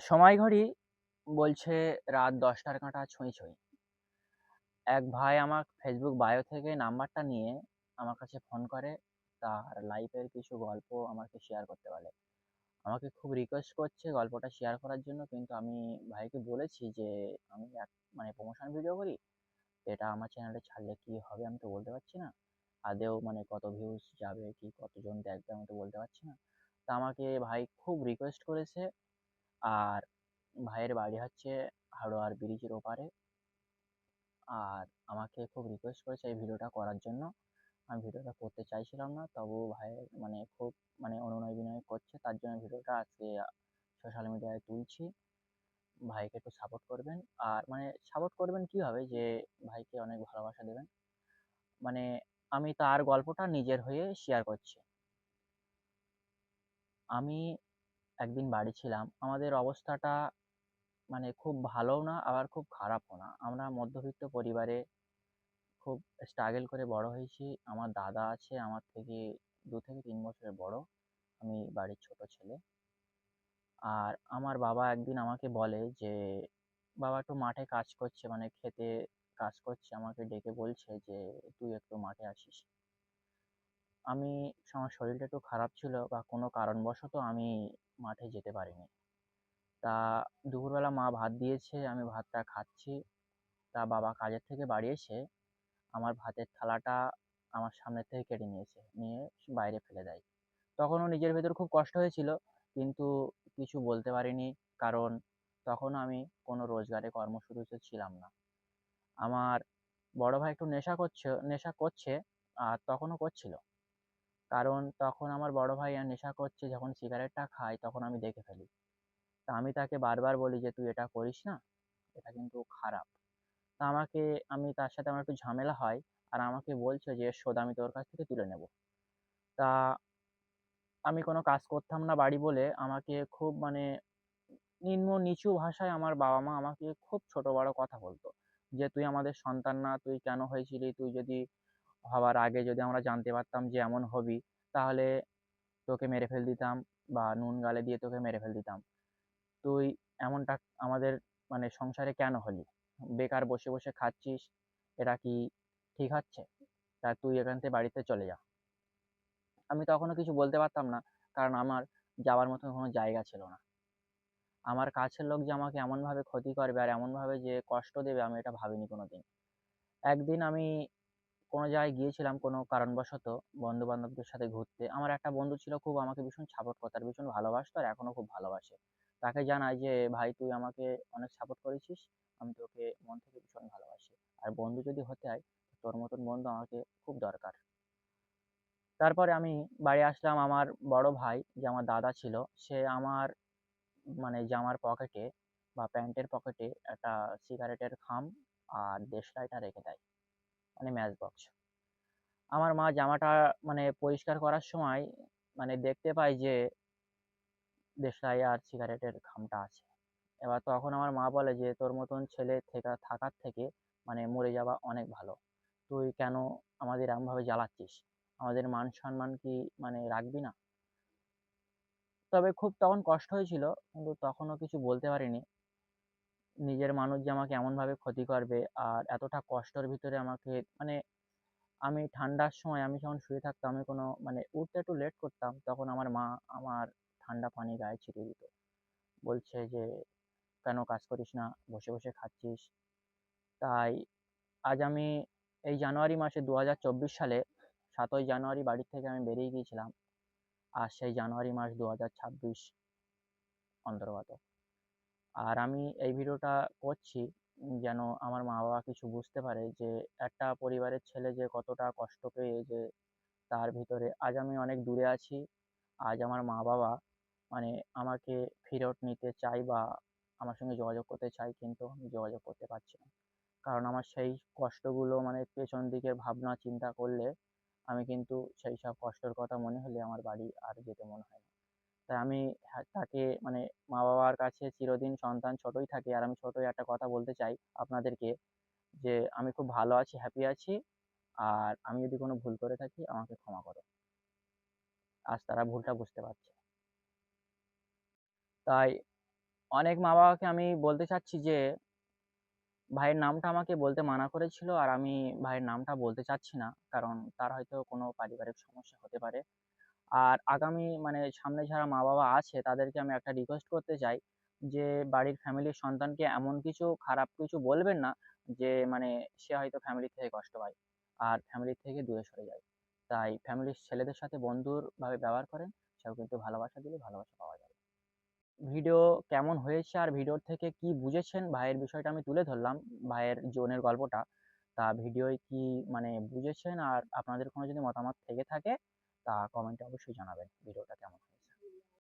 সময় ঘড়ি বলছে রাত ১০টার কাঁটা ছুঁই, ছুঁই। এক ভাই আমার ফেসবুক বায়ো থেকে নাম্বারটা নিয়ে আমার কাছে ফোন করে তার লাইফের কিছু গল্প আমাকে শেয়ার করতে বলে। আমাকে খুব রিকোয়েস্ট করছে গল্পটা শেয়ার করার জন্য কিন্তু আমি ভাইকে বলেছি যে আমি এক মানে প্রমোশন ভিডিও করি। এটা আমার চ্যানেলে ছাড়লে কি হবে আমি তো বলতে পারছি না। আদেও মানে কত ভিউজ যাবে কি কতজন দেখবে আমি তো বলতে পারছি না। তা আমাকে ভাই খুব রিকোয়েস্ট করেছে আর ভাইয়ের বাড়ি হচ্ছে হাড়োয়ার ব্রিজের ওপারে। আর আমাকে খুব রিকোয়েস্ট করেছে এই ভিডিওটা করার জন্য। আমি ভিডিওটা করতে চাইছিলাম না তবুও ভাইয়ের মানে খুব মানে অনুনয় বিনয় করছে, তার জন্য ভিডিওটা আজকে সোশ্যাল মিডিয়ায় তুলছি। ভাইকে একটু সাপোর্ট করবেন আর মানে সাপোর্ট করবেন কীভাবে যে ভাইকে অনেক ভালোবাসা দেবেন। মানে আমি তার গল্পটা নিজের হয়ে শেয়ার করছি। আমি একদিন বাড়ি ছিলাম। আমাদের অবস্থাটা মানে খুব ভালোও না আবার খুব খারাপও না। আমরা মধ্যবিত্ত পরিবারে খুব স্ট্রাগল করে বড় হয়েছি। আমার দাদা আছে আমার থেকে দু থেকে তিন বছরের বড়। আমি বাড়ির ছোট ছেলে। আর আমার বাবা একদিন আমাকে বলে যে, বাবা একটু মাঠে কাজ করছে মানে ক্ষেতে কাজ করছে আমাকে ডেকে বলছে যে, "তুই একটু মাঠে আসিস।" আমি, আমার শরীরটা একটু খারাপ ছিল বা কোনো কারণবশত আমি মাঠে যেতে পারিনি। তা দুপুরবেলা মা ভাত দিয়েছে, আমি ভাতটা খাচ্ছি। তা বাবা কাজের থেকে বাড়ি এসে আমার ভাতের থালাটা আমার সামনের থেকে কেড়ে নিয়েছে। নিয়ে বাইরে ফেলে দেয়। তখনও নিজের ভেতর খুব কষ্ট হয়েছিল, কিন্তু কিছু বলতে পারিনি, কারণ তখনও আমি কোনো রোজগারে কর্মসূচিতে ছিলাম না। আমার বড় ভাই একটু নেশা করছে নেশা করছে, আর তখনও করছিল। কারণ তখন আমার বড় ভাই নেশা করছে যখন সিগারেটটা খায় তখন আমি দেখে ফেলি। তা আমি তাকে বারবার বলি যে, "তুই এটা করিস না, এটা কিন্তু খারাপ।" তা আমাকে আমি তার সাথে আমার একটু ঝামেলা হয় আর আমাকে বলছে যে, "এর শোধ আমি তোর কাছ থেকে তুলে নেব।" তা আমি কোনো কাজ করতাম না বাড়ি বলে আমাকে খুব মানে নিম্ন নিচু ভাষায় আমার বাবা-মা আমাকে খুব ছোট বড় কথা বলতো। যে, "তুই আমাদের সন্তান না, তুই কেন হয়েছিলি? তুই যদি হওয়ার আগে যদি আমরা জানতে পারতাম যে এমন হবি তাহলে তোকে মেরে ফেলে দিতাম বা নুন গালে দিয়ে তোকে মেরে ফেলে দিতাম। তুই এমনটা আমাদের মানে সংসারে কেন হলি? বেকার বসে, বসে খাচ্ছিস, এটা কি ঠিক হচ্ছে? তা তুই এখান থেকে বাড়িতে চলে যা।" আমি তখনও কিছু বলতে পারতাম না কারণ আমার যাওয়ার মতো কোনো জায়গা ছিল না। আমার কাছের লোক যে আমাকে এমনভাবে ক্ষতি করবে আর এমনভাবে যে কষ্ট দেবে আমি এটা ভাবিনি কোনোদিন। একদিন আমি কোনো জায়গায় গিয়েছিলাম কোনো কারণবশত বন্ধু-বান্ধবদের সাথে ঘুরতে। আমার একটা বন্ধু ছিল খুব আমাকে ভীষণ সাপোর্ট করতো আর ভীষণ ভালোবাসতো আর এখনও খুব ভালোবাসে। তাকে জানাই যে, "ভাই তুই আমাকে অনেক সাপোর্ট করেছিস। আমি তোকে মন থেকে ভীষণ ভালোবাসি। আর বন্ধু যদি হতে হয় তোর মতন বন্ধু আমাকে খুব দরকার।" তারপরে আমি বাড়ি আসলাম আমার বড় ভাই যে আমার দাদা ছিল সে আমার মানে জামার পকেটে বা প্যান্টের পকেটে একটা সিগারেটের খাম আর দেশলাইটা রেখে দেয়। মানে ম্যাচ বক্স। আমার মা জামাটা মানে পরিষ্কার করার সময় মানে দেখতে পায় যে দেশলাই আর সিগারেটের খামটা আছে। এবার তখন আমার মা বলে যে, "তোর মতন ছেলে থেকা থাকার থেকে মানে মরে যাওয়া অনেক ভালো। তুই কেন আমাদের এমনভাবে জ্বালাচ্ছিস? আমাদের মান সম্মান কি মানে রাখবি না?" তবে খুব তখন কষ্ট হয়েছিল কিন্তু তখনও কিছু বলতে পারিনি। নিজের মানুষ যে আমাকে এমনভাবে ক্ষতি করবে আর এতটা কষ্টের ভিতরে আমাকে মানে আমি ঠান্ডার সময় আমি যখন শুয়ে থাকতাম আমি কোনো মানে উঠতে একটু লেট করতাম তখন আমার মা আমার ঠান্ডা পানি গায়ে ছিটিয়ে দিত। বলছে যে, "কেন কাজ করিস না? বসে, বসে খাচ্ছিস?" তাই আজ আমি এই জানুয়ারি মাসে ২০২৪ সালে সাতই জানুয়ারি বাড়ি থেকে আমি বেরিয়ে গিয়েছিলাম। আর সেই জানুয়ারি মাস ২০২৬ অন্তর্গত। আর আমি এই ভিডিওটা করছি যেন আমার মা-বাবা কিছু বুঝতে পারে যে, একটা পরিবারের ছেলে যে কতটা কষ্ট পেয়ে যে তার ভিতরে, আজ আমি অনেক দূরে আছি। আজ আমার মা-বাবা মানে আমাকে ফেরত নিতে চায় বা আমার সঙ্গে যোগাযোগ করতে চাই কিন্তু আমি যোগাযোগ করতে পারছি না। কারণ আমার সেই কষ্টগুলো মানে পেছন দিকের ভাবনা, চিন্তা করলে আমি কিন্তু সেই সব কষ্টের কথা মনে হলে আমার বাড়ি আর যেতে মনে হয় না। তাই আমি তাকে মানে মা-বাবার কাছে চিরদিন সন্তান ছোটই থাকে আর আমি ছোটই একটা কথা বলতে চাই আপনাদেরকে যে আমি খুব ভালো আছি, হ্যাপি আছি। আর আমি যদি কোনো ভুল করে থাকি আমাকে ক্ষমা করো। আজ তারা ভুলটা বুঝতে পারছে। তাই অনেক মা বাবাকে আমি বলতে চাচ্ছি যে ভাইয়ের নামটা আমাকে বলতে মানা করেছিল আর আমি ভাইয়ের নামটা বলতে চাচ্ছি না কারণ তার হয়তো কোনো পারিবারিক সমস্যা হতে পারে আর আগামী মানে সামনে যারা মা বাবা আছে, তাদেরকে আমি একটা রিকোয়েস্ট করতে চাই যে, বাড়ির ফ্যামিলির সন্তানকে এমন কিছু খারাপ কিছু বলবেন না যে মানে সে হয়তো ফ্যামিলি থেকে কষ্ট পায়। আর ফ্যামিলি থেকে দূরে সরে যায়। তাই ফ্যামিলির ছেলেদের সাথে বন্ধুর ভাবে ব্যবহার করেন, সেও কিন্তু ভালোবাসা দিলে ভালোবাসা পাওয়া যাবে। ভিডিও কেমন হয়েছে আর ভিডিওর থেকে কি বুঝেছেন? ভাইয়ের বিষয়টা আমি তুলে ধরলাম, ভাইয়ের জীবনের গল্পটা। তা ভিডিওয় কি মানে বুঝেছেন? আর আপনাদের কোনো যদি মতামত থেকে থাকে তা কমেন্টে অবশ্যই জানাবেন ভিডিওটা কেমন